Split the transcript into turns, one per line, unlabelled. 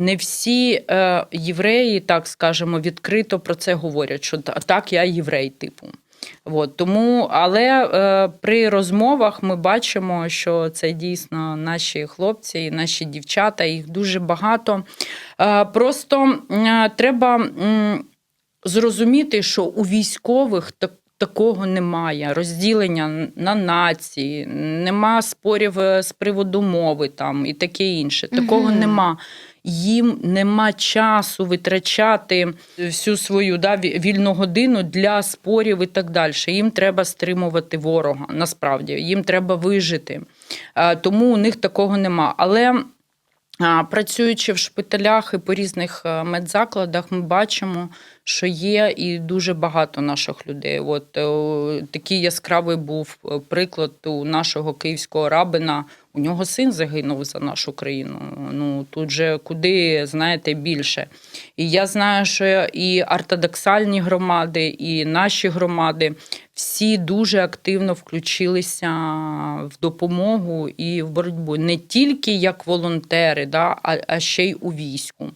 Не всі е, євреї, так скажемо, відкрито про це говорять, що так, я єврей, типу. От, тому, але е, при розмовах ми бачимо, що це дійсно наші хлопці і наші дівчата, їх дуже багато. Е, просто е, треба м, зрозуміти, що у військових так. Такого немає розділення на нації, нема спорів е, з приводу мови там і таке інше. Такого
Мгм.
нема. Їм нема часу витрачати всю свою да, вільну годину для спорів і так далі. Їм треба стримувати ворога. Насправді їм треба вижити. Тому у них такого нема. Але Працюючи в шпиталях і по різних е, медзакладах, ми бачимо, що є і дуже багато наших людей. От е, такий яскравий був е, приклад у нашого київського рабина. У нього син загинув за нашу країну. Ну тут же куди знаєте більше. І я знаю, що і ортодоксальні громади, і наші громади всі дуже активно включилися в допомогу і в боротьбу не тільки як волонтери, да, а, ще й у війську.